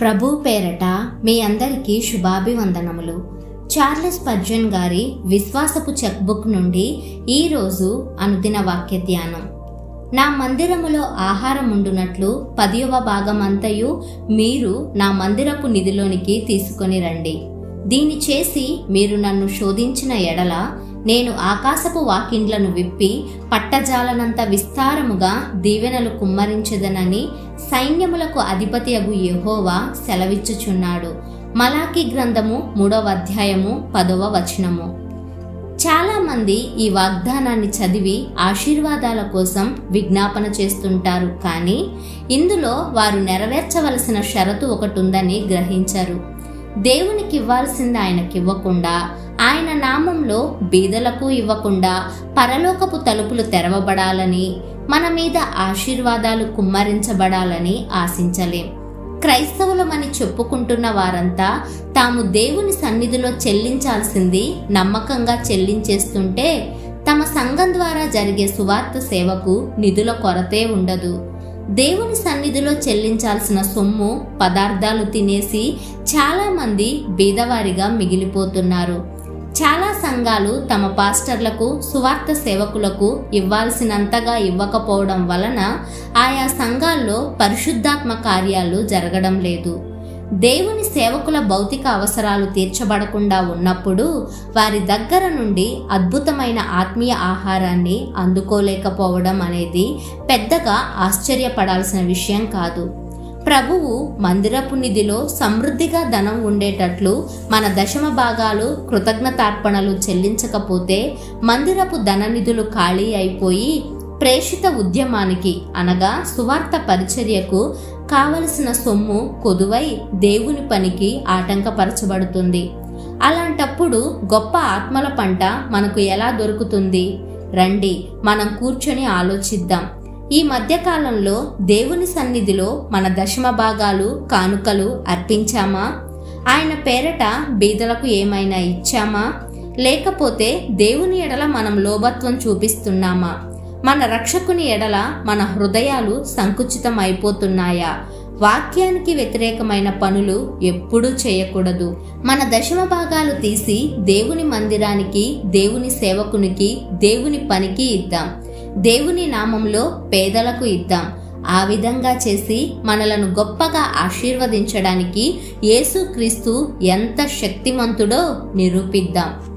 ప్రభు పేరట మీ అందరికీ శుభాభివందనములు. చార్లెస్ పర్జన్ గారి విశ్వాసపు చెక్బుక్ నుండి ఈరోజు అనుదిన వాక్య ధ్యానం. నా మందిరములో ఆహారం ఉండునట్లు పదియవ భాగమంతయు మీరు నా మందిరపు నిధిలోనికి తీసుకొని రండి. దీని చేసి మీరు నన్ను శోధించిన ఎడల నేను ఆకాశపు వాకిండ్లను విప్పి పట్టజాలనంత విస్తారముగా దీవెనలు కుమ్మరించదనని సైన్యములకు అధిపతి అగు యెహోవా సెలవిచ్చుచున్నాడు. మలాకి గ్రంథము మూడవ అధ్యాయము పదవ వచనము. చాలామంది ఈ వాగ్దానాన్ని చదివి ఆశీర్వాదాల కోసం విజ్ఞాపన చేస్తుంటారు కానీ ఇందులో వారు నెరవేర్చవలసిన షరతు ఒకటి ఉందని గ్రహించరు. దేవునికి ఇవ్వాల్సింది ఆయనకి ఇవ్వకుండా ఆయన నామంలో బీదలకు ఇవ్వకుండా పరలోకపు తలుపులు తెరవబడాలని మన మీద ఆశీర్వాదాలు కుమ్మరించబడాలని ఆశించలేం. క్రైస్తవులమని చెప్పుకుంటున్న వారంతా తాము దేవుని సన్నిధిలో చెల్లించాల్సింది నమ్మకంగా చెల్లించేస్తుంటే తమ సంఘం ద్వారా జరిగే సువార్త సేవకు నిధుల కొరతే ఉండదు. దేవుని సన్నిధిలో చెల్లించాల్సిన సొమ్ము పదార్థాలు తినేసి చాలామంది బీదవారిగా మిగిలిపోతున్నారు. చాలా సంఘాలు తమ పాస్టర్లకు సువార్త సేవకులకు ఇవ్వాల్సినంతగా ఇవ్వకపోవడం వలన ఆయా సంఘాల్లో పరిశుద్ధాత్మ కార్యాలు జరగడం లేదు. దేవుని సేవకుల భౌతిక అవసరాలు తీర్చబడకుండా ఉన్నప్పుడు వారి దగ్గర నుండి అద్భుతమైన ఆత్మీయ ఆహారాన్ని అందుకోలేకపోవడం అనేది పెద్దగా ఆశ్చర్యపడాల్సిన విషయం కాదు. ప్రభువు మందిరపు నిధిలో సమృద్ధిగా ధనం ఉండేటట్లు మన దశమ భాగాలు కృతజ్ఞతార్పణలు చెల్లించకపోతే మందిరపు ధన నిధులు ఖాళీ అయిపోయి ప్రేషిత ఉద్యమానికి అనగా సువార్త పరిచర్యకు కావలసిన సొమ్ము కొదువై దేవుని పనికి ఆటంకపరచబడుతుంది. అలాంటప్పుడు గొప్ప ఆత్మల పంట మనకు ఎలా దొరుకుతుంది? రండి మనం కూర్చొని ఆలోచిద్దాం. ఈ మధ్యకాలంలో దేవుని సన్నిధిలో మన దశమ భాగాలు కానుకలు అర్పించామా? ఆయన పేరట బీదలకు ఏమైనా ఇచ్చామా? లేకపోతే దేవుని ఎడల మనం లోభత్వం చూపిస్తున్నామా? మన రక్షకుని ఎడల మన హృదయాలు సంకుచితం అయిపోతున్నాయా వాక్యానికి వ్యతిరేకమైన పనులు ఎప్పుడూ చేయకూడదు. మన దశమ భాగాలు తీసి దేవుని మందిరానికి దేవుని సేవకునికి దేవుని పనికి ఇద్దాం. దేవుని నామంలో పేదలకు ఇద్దాం. ఆ విధంగా చేసి మనలను గొప్పగా ఆశీర్వదించడానికి యేసుక్రీస్తు ఎంత శక్తిమంతుడో నిరూపిద్దాం.